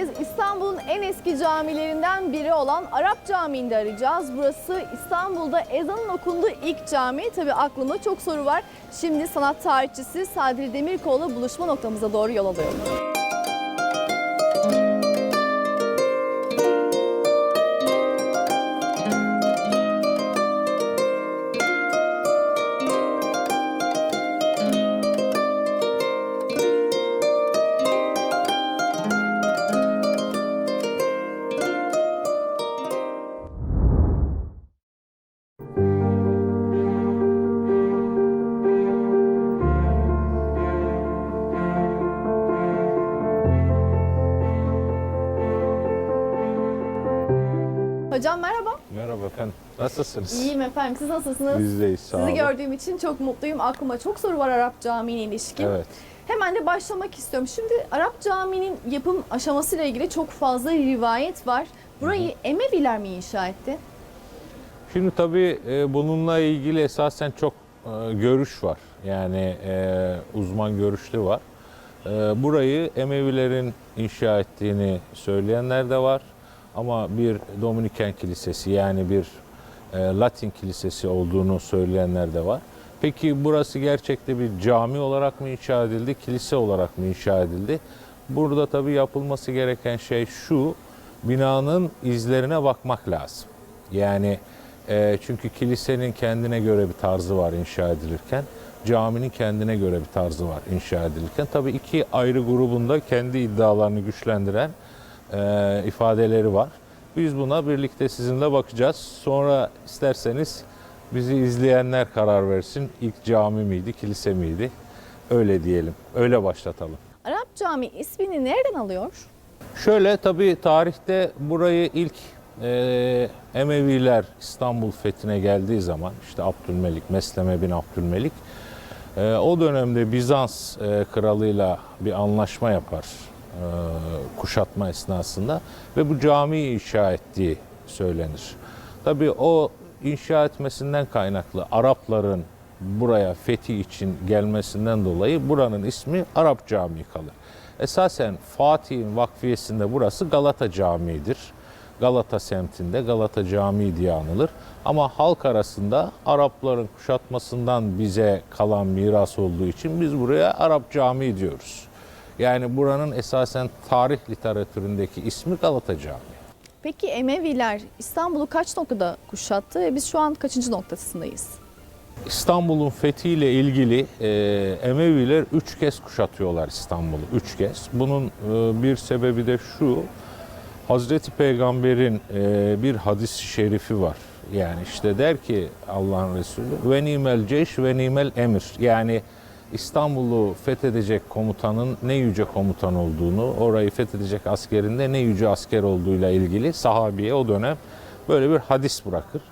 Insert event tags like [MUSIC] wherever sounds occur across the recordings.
kez İstanbul'un en eski camilerinden biri olan Arap Camii'nde arayacağız. Burası İstanbul'da ezanın okunduğu ilk cami. Tabii aklımda çok soru var. Şimdi sanat tarihçisi Sadri Demirkol'la buluşma noktamıza doğru yol alıyorum. Nasılsınız? İyiyim efendim. Siz nasılsınız? Bizdeyiz sağ Sizi olun. gördüğüm için çok mutluyum. Aklıma çok soru var Arap Camii'ne ilişkin. Evet. Hemen de başlamak istiyorum. Şimdi Arap Camii'nin yapım aşamasıyla ilgili çok fazla rivayet var. Burayı Emeviler mi inşa etti? Şimdi tabii e, bununla ilgili esasen çok e, görüş var. Yani e, uzman görüşlü var. Burayı Emevilerin inşa ettiğini söyleyenler de var. Ama bir Dominiken kilisesi yani bir Latin kilisesi olduğunu söyleyenler de var. Peki burası gerçekte bir cami olarak mı inşa edildi, kilise olarak mı inşa edildi? Burada tabii yapılması gereken şey şu, binanın izlerine bakmak lazım. Yani e, çünkü kilisenin kendine göre bir tarzı var inşa edilirken, caminin kendine göre bir tarzı var inşa edilirken. Tabii iki ayrı grubunda kendi iddialarını güçlendiren e, ifadeleri var. Biz buna birlikte sizinle bakacağız. Sonra isterseniz bizi izleyenler karar versin. İlk cami miydi, kilise miydi? Öyle diyelim. Öyle başlatalım. Arap Camii ismini nereden alıyor? Şöyle tabii tarihte burayı ilk e, Emeviler İstanbul fethine geldiği zaman işte Abdülmelik, Mesleme bin Abdülmelik e, o dönemde Bizans e, kralıyla bir anlaşma yapar kuşatma esnasında ve bu camiyi inşa ettiği söylenir. Tabii o inşa etmesinden kaynaklı Arapların buraya fethi için gelmesinden dolayı buranın ismi Arap Camii kalır. Esasen Fatih'in vakfiyesinde burası Galata Camii'dir. Galata semtinde Galata Camii diye anılır. Ama halk arasında Arapların kuşatmasından bize kalan miras olduğu için biz buraya Arap Camii diyoruz. Yani buranın esasen tarih literatüründeki ismi Galata Camii. Peki Emeviler İstanbul'u kaç noktada kuşattı ve biz şu an kaçıncı noktasındayız? İstanbul'un fethiyle ilgili e, Emeviler üç kez kuşatıyorlar İstanbul'u. Üç kez. Bunun e, bir sebebi de şu. Hazreti Peygamber'in e, bir hadis-i şerifi var. Yani işte der ki Allah'ın Resulü ve nimel ceş ve nimel emir. Yani İstanbul'u fethedecek komutanın ne yüce komutan olduğunu, orayı fethedecek askerin de ne yüce asker olduğuyla ilgili sahabiye o dönem böyle bir hadis bırakır.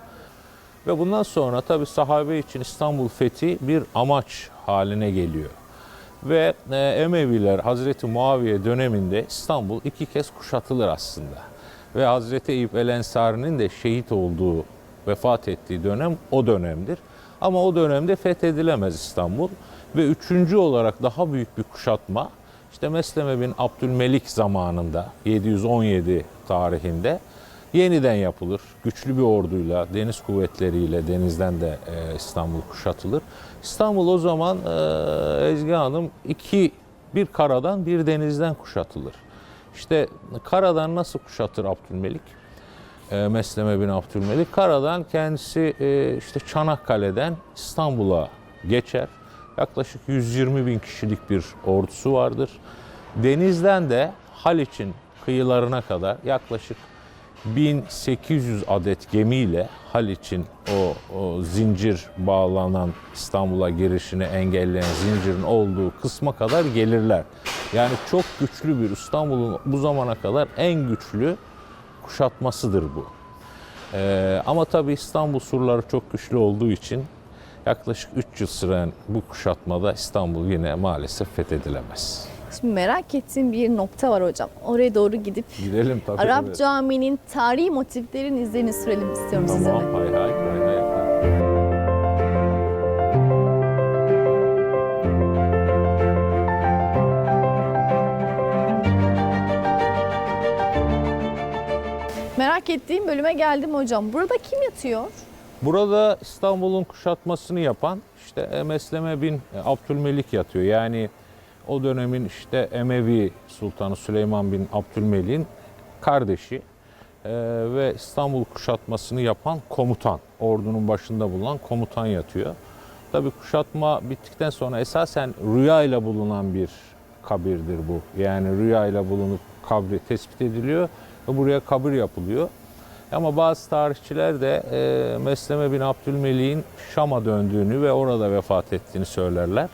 Ve bundan sonra tabi sahabe için İstanbul fethi bir amaç haline geliyor. Ve e, Emeviler Hazreti Muaviye döneminde İstanbul iki kez kuşatılır aslında. Ve Hazreti Eyüp El Ensari'nin de şehit olduğu, vefat ettiği dönem o dönemdir. Ama o dönemde fethedilemez İstanbul. Ve üçüncü olarak daha büyük bir kuşatma işte Mesleme bin Abdülmelik zamanında 717 tarihinde yeniden yapılır. Güçlü bir orduyla, deniz kuvvetleriyle denizden de e, İstanbul kuşatılır. İstanbul o zaman e, Ezgi Hanım iki, bir karadan bir denizden kuşatılır. İşte karadan nasıl kuşatır Abdülmelik? E, Mesleme bin Abdülmelik. Karadan kendisi e, işte Çanakkale'den İstanbul'a geçer. Yaklaşık 120 bin kişilik bir ordusu vardır. Denizden de Haliç'in kıyılarına kadar yaklaşık 1800 adet gemiyle Haliç'in o, o zincir bağlanan İstanbul'a girişini engelleyen zincirin olduğu kısma kadar gelirler. Yani çok güçlü bir İstanbul'un bu zamana kadar en güçlü kuşatmasıdır bu. Ee, ama tabii İstanbul surları çok güçlü olduğu için yaklaşık 3 yıl süren bu kuşatmada İstanbul yine maalesef fethedilemez. Şimdi merak ettiğim bir nokta var hocam. Oraya doğru gidip Gidelim tabii. Arap evet. Camii'nin tarihi motiflerin izlerini sürelim istiyorum tamam, size. Tamam hay hay hay hay. Merak ettiğim bölüme geldim hocam. Burada kim yatıyor? Burada İstanbul'un kuşatmasını yapan işte Mesleme bin Abdülmelik yatıyor. Yani o dönemin işte Emevi Sultanı Süleyman bin Abdülmelik'in kardeşi Ee, ve İstanbul kuşatmasını yapan komutan, ordunun başında bulunan komutan yatıyor. Tabii kuşatma bittikten sonra esasen rüya ile bulunan bir kabirdir bu. Yani rüya ile bulunup kabri tespit ediliyor ve buraya kabir yapılıyor. Ama bazı tarihçiler de e, Mesleme bin Abdülmelik'in Şam'a döndüğünü ve orada vefat ettiğini söylerler.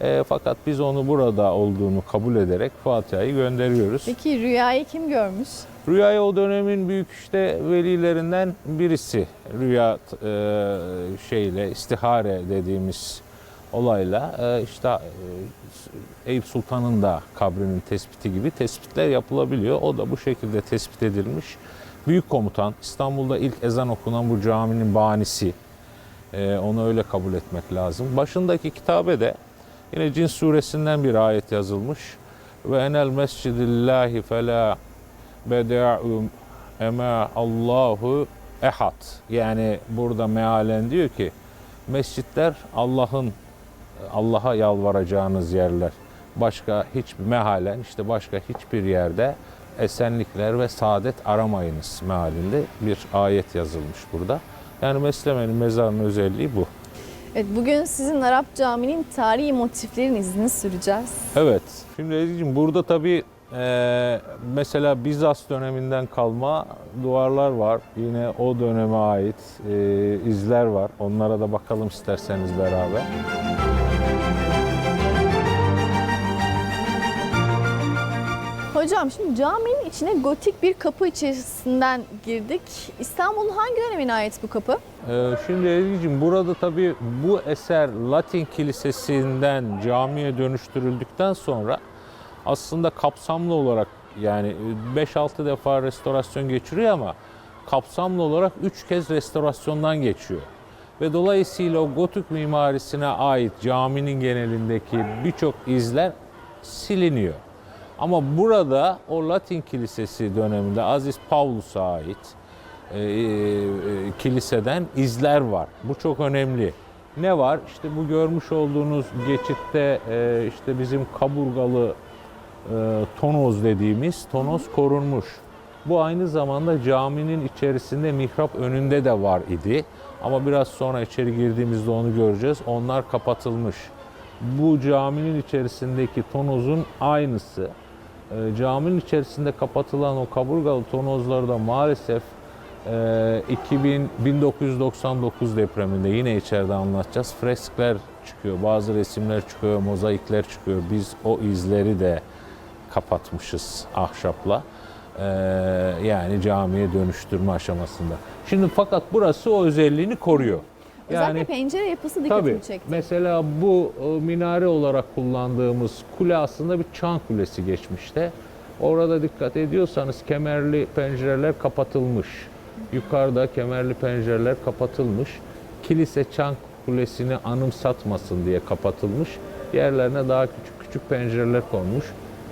E, fakat biz onu burada olduğunu kabul ederek Fatiha'yı gönderiyoruz. Peki rüyayı kim görmüş? Rüyayı o dönemin büyük işte velilerinden birisi. Rüya e, şeyle istihare dediğimiz olayla e, işte e, Eyüp Sultan'ın da kabrinin tespiti gibi tespitler yapılabiliyor. O da bu şekilde tespit edilmiş. Büyük komutan İstanbul'da ilk ezan okunan bu caminin banisi. E, onu öyle kabul etmek lazım. Başındaki kitabe de yine Cin suresinden bir ayet yazılmış. Ve enel mescidillahi fela beda'u ema Allahu ehad. Yani burada mealen diyor ki mescitler Allah'ın Allah'a yalvaracağınız yerler. Başka hiçbir mehalen işte başka hiçbir yerde esenlikler ve saadet aramayınız mealinde bir ayet yazılmış burada. Yani Mesleme'nin mezarının özelliği bu. Evet, bugün sizin Arap Camii'nin tarihi motiflerin izini süreceğiz. Evet. Şimdi Ezgi'cim burada tabii e, mesela Bizans döneminden kalma duvarlar var. Yine o döneme ait e, izler var. Onlara da bakalım isterseniz beraber. Hocam şimdi caminin içine gotik bir kapı içerisinden girdik. İstanbul'un hangi dönemine ait bu kapı? Ee, Şimdi Ezgi'cim burada tabii bu eser Latin Kilisesi'nden camiye dönüştürüldükten sonra aslında kapsamlı olarak yani 5-6 defa restorasyon geçiriyor ama kapsamlı olarak 3 kez restorasyondan geçiyor. Ve dolayısıyla o gotik mimarisine ait caminin genelindeki birçok izler siliniyor. Ama burada o Latin Kilisesi döneminde Aziz Pavlus'a ait e, e, kiliseden izler var. Bu çok önemli. Ne var? İşte bu görmüş olduğunuz geçitte e, işte bizim kaburgalı e, tonoz dediğimiz tonoz korunmuş. Bu aynı zamanda caminin içerisinde mihrap önünde de var idi. Ama biraz sonra içeri girdiğimizde onu göreceğiz. Onlar kapatılmış. Bu caminin içerisindeki tonozun aynısı. E, caminin içerisinde kapatılan o kaburgalı tonozlarda maalesef e, 2000 1999 depreminde yine içeride anlatacağız. Freskler çıkıyor, bazı resimler çıkıyor, mozaikler çıkıyor. Biz o izleri de kapatmışız ahşapla. E, yani camiye dönüştürme aşamasında. Şimdi fakat burası o özelliğini koruyor. Özellikle pencere yapısı dikkatimi Tabii. çekti. Mesela bu e, minare olarak kullandığımız kule aslında bir çan kulesi geçmişte. Orada dikkat ediyorsanız kemerli pencereler kapatılmış. Yukarıda kemerli pencereler kapatılmış. Kilise çan kulesini anımsatmasın diye kapatılmış. Yerlerine daha küçük küçük pencereler konmuş.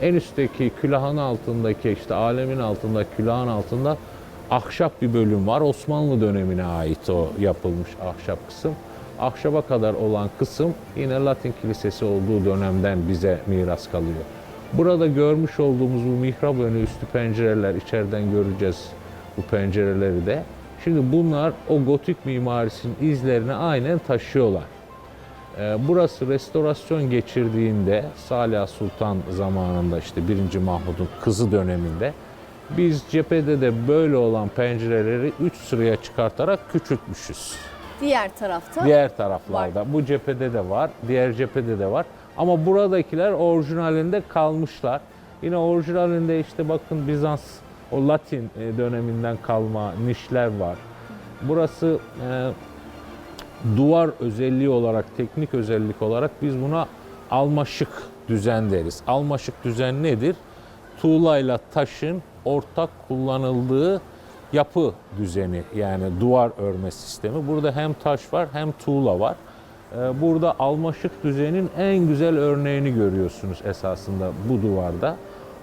En üstteki külahın altındaki işte alemin altında külahın altında ahşap bir bölüm var. Osmanlı dönemine ait o yapılmış ahşap kısım. Ahşaba kadar olan kısım yine Latin Kilisesi olduğu dönemden bize miras kalıyor. Burada görmüş olduğumuz bu mihrap önü üstü pencereler içeriden göreceğiz bu pencereleri de. Şimdi bunlar o gotik mimarisinin izlerini aynen taşıyorlar. Ee, Burası restorasyon geçirdiğinde Salih Sultan zamanında işte 1. Mahmud'un kızı döneminde biz cephede de böyle olan pencereleri 3 sıraya çıkartarak küçültmüşüz. Diğer tarafta Diğer taraflarda bu cephede de var, diğer cephede de var. Ama buradakiler orijinalinde kalmışlar. Yine orijinalinde işte bakın Bizans o Latin e, döneminden kalma nişler var. Burası e, duvar özelliği olarak, teknik özellik olarak biz buna almaşık düzen deriz. Almaşık düzen nedir? Tuğlayla taşın ortak kullanıldığı yapı düzeni yani duvar örme sistemi. Burada hem taş var hem tuğla var. Ee, Burada almaşık düzenin en güzel örneğini görüyorsunuz esasında bu duvarda.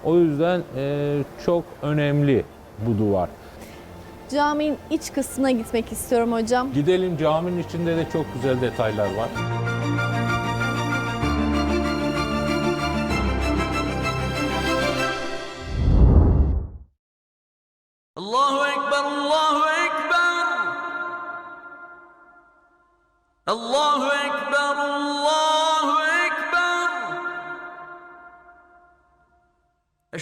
O yüzden e, çok önemli bu duvar. caminin iç kısmına gitmek istiyorum hocam. Gidelim caminin içinde de çok güzel detaylar var.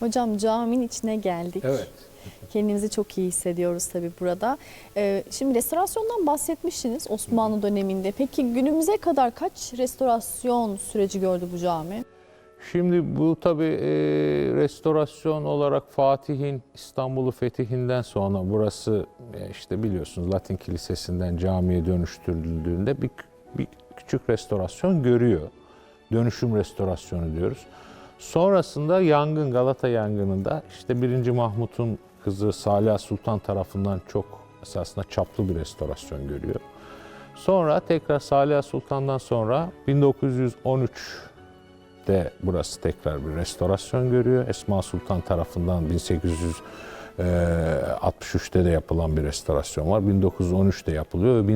Hocam caminin içine geldik. Evet. Kendimizi çok iyi hissediyoruz tabii burada. Ee, şimdi restorasyondan bahsetmiştiniz Osmanlı döneminde. Peki günümüze kadar kaç restorasyon süreci gördü bu cami? Şimdi bu tabii e, restorasyon olarak Fatih'in İstanbul'u fetihinden sonra burası e, işte biliyorsunuz Latin Kilisesi'nden camiye dönüştürüldüğünde bir, bir küçük restorasyon görüyor. Dönüşüm restorasyonu diyoruz. Sonrasında yangın, Galata yangınında işte 1. Mahmut'un kızı Salih Sultan tarafından çok esasında çaplı bir restorasyon görüyor. Sonra tekrar Salih Sultan'dan sonra 1913 de burası tekrar bir restorasyon görüyor. Esma Sultan tarafından 1863'te de yapılan bir restorasyon var. 1913'te yapılıyor ve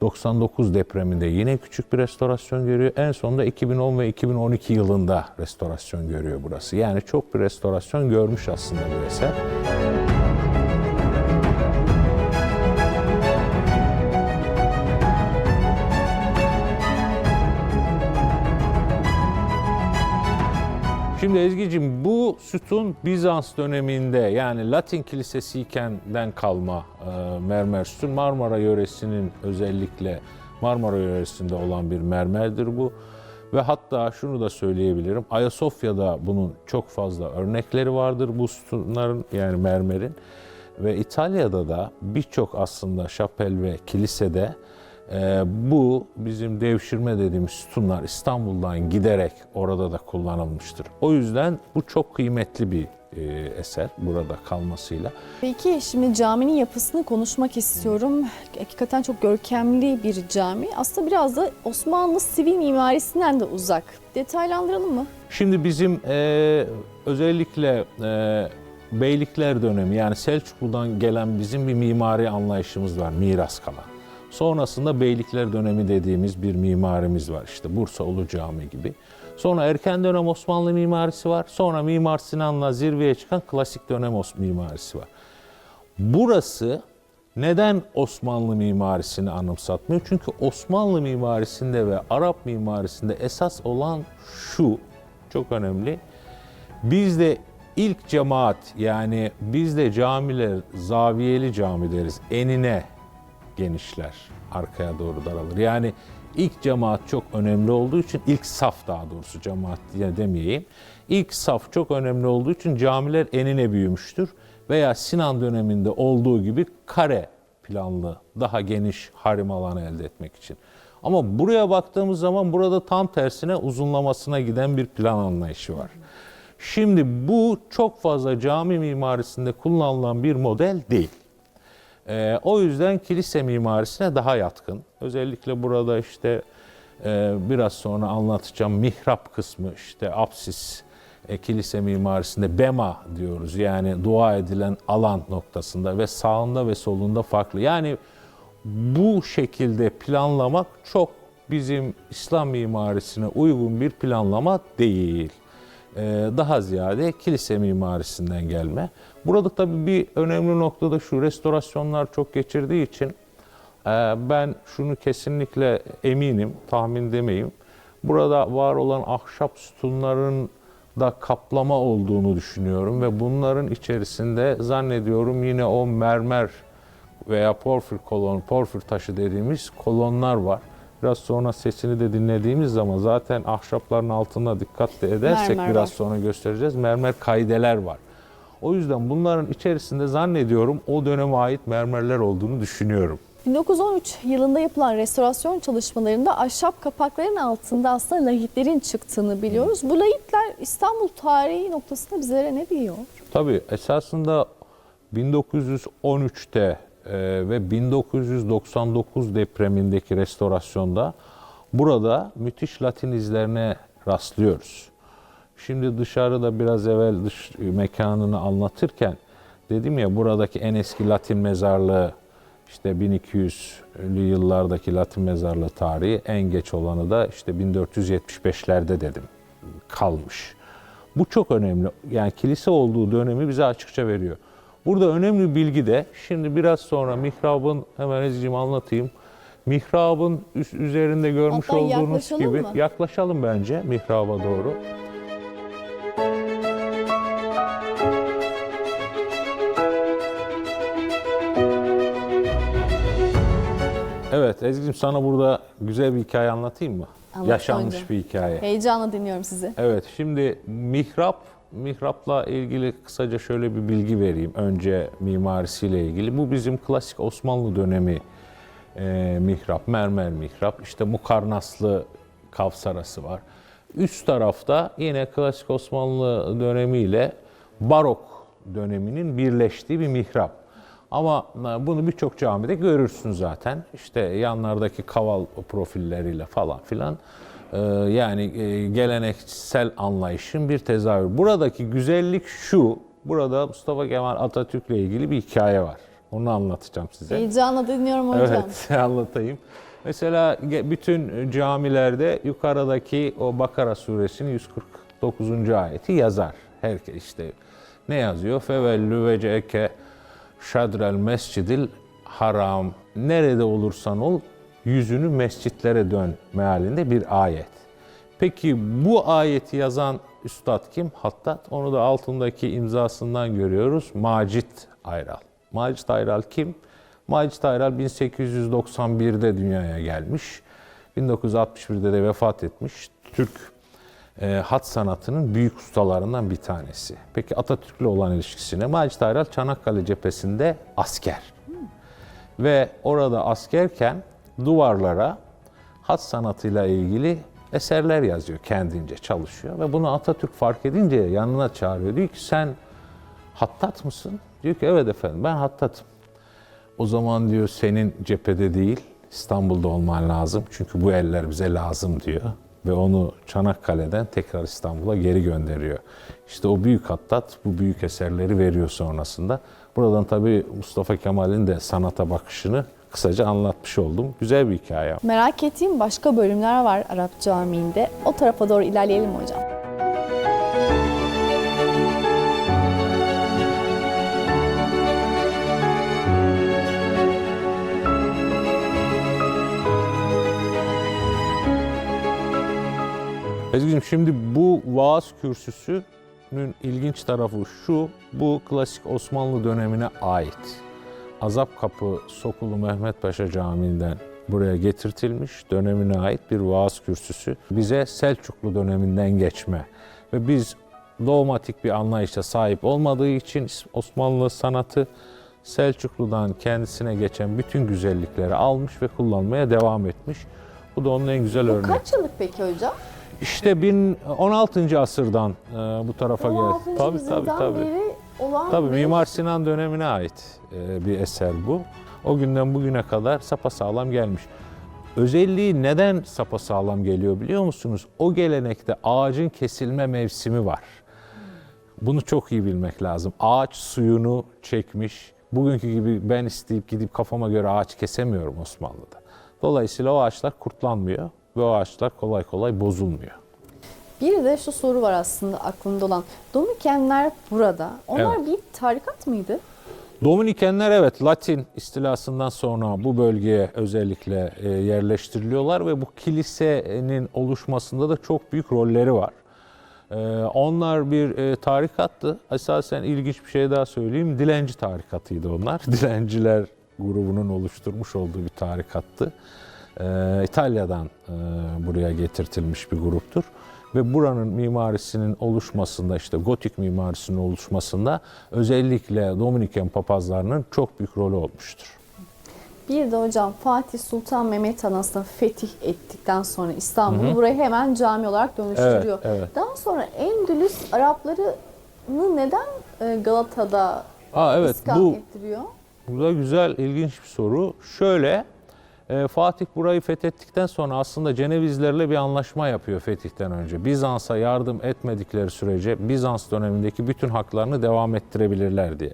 1999 depreminde yine küçük bir restorasyon görüyor. En sonunda 2010 ve 2012 yılında restorasyon görüyor burası. Yani çok bir restorasyon görmüş aslında bu eser. Şimdi Ezgi'cim bu sütun Bizans döneminde yani Latin Kilisesi ikenden kalma e, mermer sütun. Marmara yöresinin özellikle Marmara yöresinde olan bir mermerdir bu. Ve hatta şunu da söyleyebilirim. Ayasofya'da bunun çok fazla örnekleri vardır bu sütunların yani mermerin. Ve İtalya'da da birçok aslında şapel ve kilisede ee, bu bizim devşirme dediğimiz sütunlar İstanbul'dan giderek orada da kullanılmıştır. O yüzden bu çok kıymetli bir e, eser burada kalmasıyla. Peki şimdi caminin yapısını konuşmak istiyorum. Hakikaten çok görkemli bir cami. Aslında biraz da Osmanlı sivil mimarisinden de uzak. Detaylandıralım mı? Şimdi bizim e, özellikle e, Beylikler dönemi yani Selçuklu'dan gelen bizim bir mimari anlayışımız var miras kalan. Sonrasında Beylikler dönemi dediğimiz bir mimarimiz var işte Bursa Ulu Cami gibi. Sonra erken dönem Osmanlı mimarisi var. Sonra Mimar Sinan'la zirveye çıkan klasik dönem Os mimarisi var. Burası neden Osmanlı mimarisini anımsatmıyor? Çünkü Osmanlı mimarisinde ve Arap mimarisinde esas olan şu, çok önemli. Bizde ilk cemaat yani bizde camiler zaviyeli cami deriz. Enine genişler, arkaya doğru daralır. Yani ilk cemaat çok önemli olduğu için ilk saf daha doğrusu cemaat diye demeyeyim. İlk saf çok önemli olduğu için camiler enine büyümüştür veya Sinan döneminde olduğu gibi kare planlı daha geniş harim alanı elde etmek için. Ama buraya baktığımız zaman burada tam tersine uzunlamasına giden bir plan anlayışı var. Şimdi bu çok fazla cami mimarisinde kullanılan bir model değil. Ee, o yüzden kilise mimarisine daha yatkın. Özellikle burada işte e, biraz sonra anlatacağım mihrap kısmı işte apsis e, kilise mimarisinde bema diyoruz. Yani dua edilen alan noktasında ve sağında ve solunda farklı. Yani bu şekilde planlamak çok bizim İslam mimarisine uygun bir planlama değil. Ee, daha ziyade kilise mimarisinden gelme. Burada tabii bir önemli noktada şu restorasyonlar çok geçirdiği için e, ben şunu kesinlikle eminim, tahmin demeyeyim. Burada var olan ahşap sütunların da kaplama olduğunu düşünüyorum ve bunların içerisinde zannediyorum yine o mermer veya porfir kolon, porfir taşı dediğimiz kolonlar var. Biraz sonra sesini de dinlediğimiz zaman zaten ahşapların altına dikkat de edersek Mermer biraz var. sonra göstereceğiz. Mermer kaideler var. O yüzden bunların içerisinde zannediyorum o döneme ait mermerler olduğunu düşünüyorum. 1913 yılında yapılan restorasyon çalışmalarında ahşap kapakların altında aslında lahitlerin çıktığını biliyoruz. Bu lahitler İstanbul tarihi noktasında bizlere ne diyor? Tabii esasında 1913'te e, ve 1999 depremindeki restorasyonda burada müthiş Latin izlerine rastlıyoruz. Şimdi dışarıda biraz evvel dış mekanını anlatırken dedim ya buradaki en eski Latin mezarlığı işte 1200'lü yıllardaki Latin mezarlığı tarihi en geç olanı da işte 1475'lerde dedim kalmış. Bu çok önemli. Yani kilise olduğu dönemi bize açıkça veriyor. Burada önemli bilgi de şimdi biraz sonra mihrabın hemen Ezgi'cim anlatayım. Mihrabın üst- üzerinde görmüş Hatta olduğunuz yaklaşalım gibi mı? yaklaşalım bence mihraba doğru. Evet Ezgi'cim sana burada güzel bir hikaye anlatayım mı? Anlat Yaşanmış önce. bir hikaye. Heyecanla dinliyorum sizi. Evet, şimdi mihrap, mihrapla ilgili kısaca şöyle bir bilgi vereyim. Önce mimarisiyle ilgili. Bu bizim klasik Osmanlı dönemi e, mihrap, mermer mihrap. İşte mukarnaslı kavsarası var. Üst tarafta yine klasik Osmanlı dönemiyle barok döneminin birleştiği bir mihrap. Ama e, bunu birçok camide görürsün zaten. İşte yanlardaki kaval profilleriyle falan filan. Ee, yani e, geleneksel anlayışın bir tezahürü. Buradaki güzellik şu. Burada Mustafa Kemal Atatürk'le ilgili bir hikaye var. Onu anlatacağım size. Heyecanla dinliyorum hocam. Evet, [LAUGHS] anlatayım. Mesela bütün camilerde yukarıdaki o Bakara suresinin 149. ayeti yazar. Herkes işte ne yazıyor? Fevellü veceke şadrel mescidil haram. Nerede olursan ol yüzünü mescitlere dön mealinde bir ayet. Peki bu ayeti yazan üstad kim? Hattat. Onu da altındaki imzasından görüyoruz. Macit Ayral. Macit Ayral kim? Macit Ayral 1891'de dünyaya gelmiş. 1961'de de vefat etmiş. Türk e, hat sanatının büyük ustalarından bir tanesi. Peki Atatürk'le olan ilişkisine Macit Ayral Çanakkale cephesinde asker. Ve orada askerken duvarlara hat sanatıyla ilgili eserler yazıyor kendince çalışıyor ve bunu Atatürk fark edince yanına çağırıyor. Diyor ki sen hattat mısın? Diyor ki evet efendim ben hattatım. O zaman diyor senin cephede değil İstanbul'da olman lazım. Çünkü bu eller bize lazım diyor. Ve onu Çanakkale'den tekrar İstanbul'a geri gönderiyor. İşte o büyük hattat bu büyük eserleri veriyor sonrasında. Buradan tabii Mustafa Kemal'in de sanata bakışını kısaca anlatmış oldum. Güzel bir hikaye. Merak ettiğim başka bölümler var Arap Camii'nde. O tarafa doğru ilerleyelim hocam. Ezgi'cim şimdi bu vaaz kürsüsünün ilginç tarafı şu, bu klasik Osmanlı dönemine ait. Azap Kapı Sokulu Mehmet Paşa Camii'nden buraya getirtilmiş dönemine ait bir vaaz kürsüsü. Bize Selçuklu döneminden geçme ve biz dogmatik bir anlayışa sahip olmadığı için Osmanlı sanatı Selçuklu'dan kendisine geçen bütün güzellikleri almış ve kullanmaya devam etmiş. Bu da onun en güzel Bu örneği. kaç yıllık peki hocam? İşte bin 16. asırdan e, bu tarafa 16. geldi. Tabii tabii yüzyıldan tabii. beri olan Tabii bir- Mimar Sinan dönemine ait e, bir eser bu. O günden bugüne kadar sapasağlam gelmiş. Özelliği neden sapasağlam geliyor biliyor musunuz? O gelenekte ağacın kesilme mevsimi var. Bunu çok iyi bilmek lazım. Ağaç suyunu çekmiş. Bugünkü gibi ben isteyip gidip kafama göre ağaç kesemiyorum Osmanlı'da. Dolayısıyla o ağaçlar kurtlanmıyor ve o ağaçlar kolay kolay bozulmuyor. Bir de şu soru var aslında aklımda olan. Dominikenler burada. Onlar Evet. bir tarikat mıydı? Dominikenler evet Latin istilasından sonra bu bölgeye özellikle e, yerleştiriliyorlar ve bu kilisenin oluşmasında da çok büyük rolleri var. E, onlar bir e, tarikattı. Esasen ilginç bir şey daha söyleyeyim. Dilenci tarikatıydı onlar. [LAUGHS] Dilenciler grubunun oluşturmuş olduğu bir tarikattı. E, İtalya'dan e, buraya getirtilmiş bir gruptur. Ve buranın mimarisinin oluşmasında işte gotik mimarisinin oluşmasında özellikle Dominiken papazlarının çok büyük rolü olmuştur. Bir de hocam Fatih Sultan Mehmet Han aslında fetih ettikten sonra İstanbul'u burayı hemen cami olarak dönüştürüyor. Evet, evet. Daha sonra Endülüs Araplarını neden e, Galata'da Aa evet iskan bu ettiriyor? Bu da güzel, ilginç bir soru. Şöyle, e, Fatih burayı fethettikten sonra aslında Cenevizlerle bir anlaşma yapıyor fetihten önce. Bizans'a yardım etmedikleri sürece Bizans dönemindeki bütün haklarını devam ettirebilirler diye.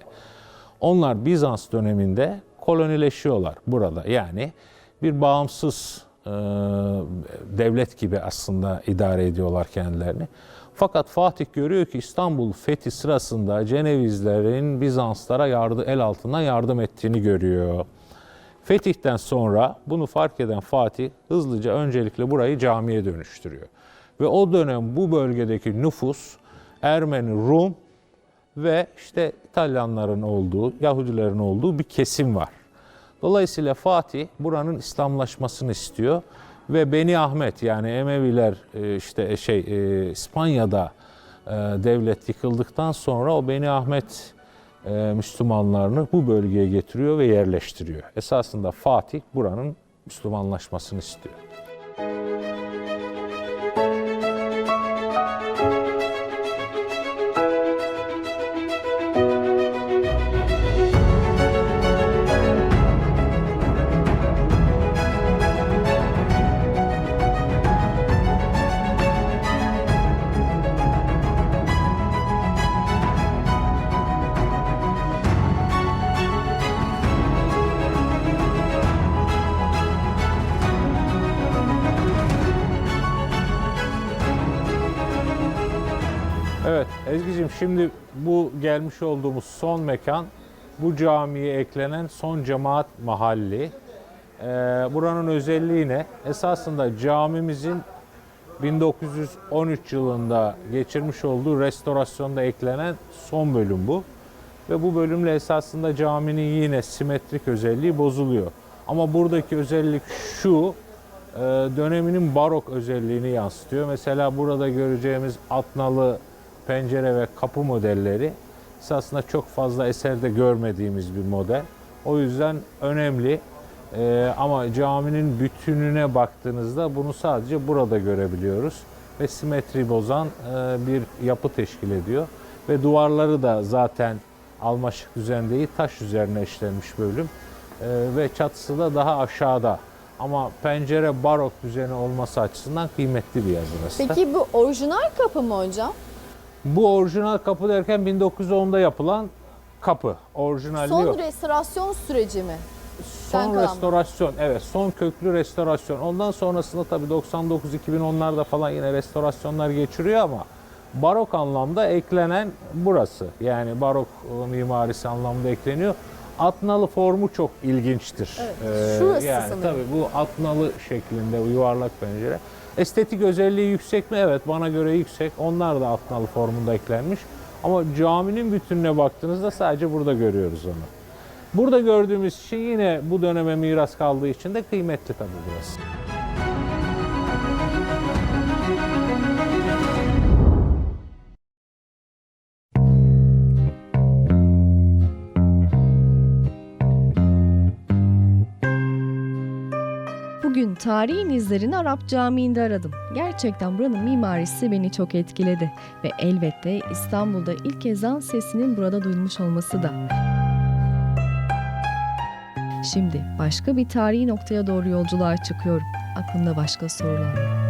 Onlar Bizans döneminde kolonileşiyorlar burada. Yani bir bağımsız e, devlet gibi aslında idare ediyorlar kendilerini. Fakat Fatih görüyor ki İstanbul fethi sırasında Cenevizlerin Bizanslara yardı, el altından yardım ettiğini görüyor. Fetihten sonra bunu fark eden Fatih hızlıca öncelikle burayı camiye dönüştürüyor. Ve o dönem bu bölgedeki nüfus Ermeni, Rum ve işte İtalyanların olduğu, Yahudilerin olduğu bir kesim var. Dolayısıyla Fatih buranın İslamlaşmasını istiyor ve Beni Ahmet yani Emeviler e, işte şey e, İspanya'da e, devlet yıkıldıktan sonra o Beni Ahmet e, Müslümanlarını bu bölgeye getiriyor ve yerleştiriyor. Esasında Fatih buranın Müslümanlaşmasını istiyor. Şimdi bu gelmiş olduğumuz son mekan bu camiye eklenen son cemaat mahalli. Ee, buranın özelliği ne? Esasında camimizin 1913 yılında geçirmiş olduğu restorasyonda eklenen son bölüm bu. Ve bu bölümle esasında caminin yine simetrik özelliği bozuluyor. Ama buradaki özellik şu, e, döneminin barok özelliğini yansıtıyor. Mesela burada göreceğimiz atnalı pencere ve kapı modelleri esasında çok fazla eserde görmediğimiz bir model. O yüzden önemli. Ee, ama caminin bütününe baktığınızda bunu sadece burada görebiliyoruz. Ve simetri bozan e, bir yapı teşkil ediyor. Ve duvarları da zaten almaşık düzen değil, taş üzerine işlenmiş bölüm. Ee, ve çatısı da daha aşağıda. Ama pencere barok düzeni olması açısından kıymetli bir burası. da. Peki bu orijinal kapı mı hocam? Bu orijinal kapı derken 1910'da yapılan kapı. Orijinali Son yok. restorasyon süreci mi? Son kalan. restorasyon. Evet, son köklü restorasyon. Ondan sonrasında tabii 99-2010'larda falan yine restorasyonlar geçiriyor ama barok anlamda eklenen burası. Yani barok e, mimarisi anlamda ekleniyor. Atnalı formu çok ilginçtir. Ee, Evet, şurası yani sanırım. tabii bu atnalı şeklinde yuvarlak pencere. Estetik özelliği yüksek mi? Evet bana göre yüksek. Onlar da atnalı formunda eklenmiş. Ama caminin bütününe baktığınızda sadece burada görüyoruz onu. Burada gördüğümüz şey yine bu döneme miras kaldığı için de kıymetli tabii burası. Bugün tarihin izlerini Arap Camii'nde aradım. Gerçekten buranın mimarisi beni çok etkiledi. Ve elbette İstanbul'da ilk ezan sesinin burada duyulmuş olması da. Şimdi başka bir tarihi noktaya doğru yolculuğa çıkıyorum. Aklımda başka sorular var.